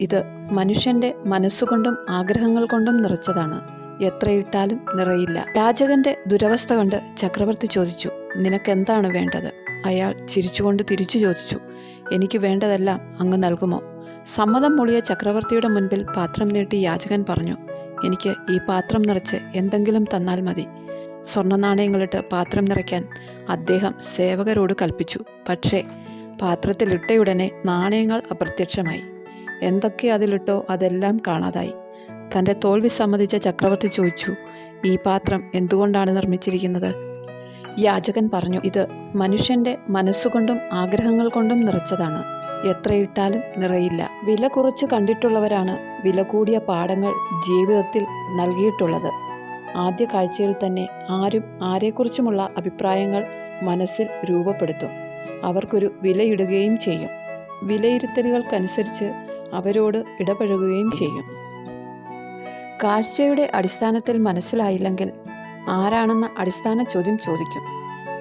ഇത് മനുഷ്യന്റെ മനസ്സുകൊണ്ടും ആഗ്രഹങ്ങൾ കൊണ്ടും നിറച്ചതാണ്. എത്രയിട്ടാലും നിറയില്ല. രാജകന്റെ ദുരവസ്ഥ കണ്ട് ചക്രവർത്തി ചോദിച്ചു നിനക്കെന്താണ് വേണ്ടത്? അയാൾ ചിരിച്ചുകൊണ്ട് തിരിച്ചു ചോദിച്ചു എനിക്ക് വേണ്ടതെല്ലാം അങ്ങ് നൽകുമോ? സമ്മതം മൂളിയ ചക്രവർത്തിയുടെ മുൻപിൽ പാത്രം നീട്ടി യാചകൻ പറഞ്ഞു എനിക്ക് ഈ പാത്രം നിറച്ച് എന്തെങ്കിലും തന്നാൽ മതി. സ്വർണ നാണയങ്ങളിട്ട് പാത്രം നിറയ്ക്കാൻ അദ്ദേഹം സേവകരോട് കൽപ്പിച്ചു. പക്ഷേ പാത്രത്തിലിട്ടയുടനെ നാണയങ്ങൾ അപ്രത്യക്ഷമായി. എന്തൊക്കെ അതിലിട്ടോ അതെല്ലാം കാണാതായി. തന്റെ തോൽവി സമ്മതിച്ച ചക്രവർത്തി ചോദിച്ചു ഈ പാത്രം എന്തുകൊണ്ടാണ് നിർമ്മിച്ചിരിക്കുന്നത്? യാചകൻ പറഞ്ഞു ഇത് മനുഷ്യന്റെ മനസ്സുകൊണ്ടും ആഗ്രഹങ്ങൾ കൊണ്ടും നിറച്ചതാണ്. എത്രയിട്ടാലും നിറയില്ല. വില കുറച്ച് കണ്ടിട്ടുള്ളവരാണ് വില കൂടിയ പാഠങ്ങൾ ജീവിതത്തിൽ നൽകിയിട്ടുള്ളത്. ആദ്യ കാഴ്ചയിൽ തന്നെ ആരും ആരെക്കുറിച്ചുമുള്ള അഭിപ്രായങ്ങൾ മനസ്സിൽ രൂപപ്പെടുത്തും. അവർക്കൊരു വിലയിടുകയും ചെയ്യും. വിലയിരുത്തലുകൾക്കനുസരിച്ച് അവരോട് ഇടപഴകുകയും ചെയ്യും. കാഴ്ചയുടെ അടിസ്ഥാനത്തിൽ മനസ്സിലായില്ലെങ്കിൽ ആരാണെന്ന അടിസ്ഥാന ചോദ്യം ചോദിക്കും.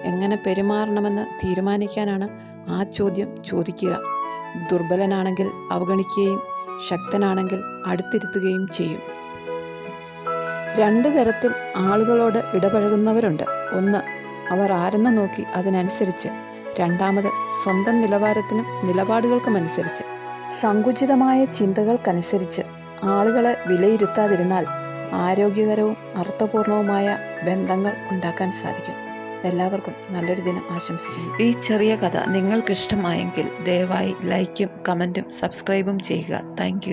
എങ്ങനെ പെരുമാറണമെന്ന് തീരുമാനിക്കാനാണ് ആ ചോദ്യം ചോദിക്കുക. ദുർബലനാണെങ്കിൽ അവഗണിക്കുകയും ശക്തനാണെങ്കിൽ അടുത്തിരുത്തുകയും ചെയ്യും. രണ്ട് തരത്തിൽ ആളുകളോട് ഇടപഴകുന്നവരുണ്ട്. ഒന്ന് അവർ ആരെന്ന് നോക്കി അതിനനുസരിച്ച്. രണ്ടാമത് സ്വന്തം നിലവാരത്തിനും നിലപാടുകൾക്കുമനുസരിച്ച് സങ്കുചിതമായ ചിന്തകൾക്കനുസരിച്ച് ആളുകളെ വിലയിരുത്താതിരുന്നാൽ ആരോഗ്യകരവും അർത്ഥപൂർണവുമായ ബന്ധങ്ങൾ ഉണ്ടാക്കാൻ സാധിക്കും. എല്ലാവർക്കും നല്ലൊരു ദിനം ആശംസിക്കുന്നു. ഈ ചെറിയ കഥ നിങ്ങൾക്കിഷ്ടമായെങ്കിൽ ദയവായി ലൈക്കും കമന്റും സബ്സ്ക്രൈബും ചെയ്യുക. താങ്ക്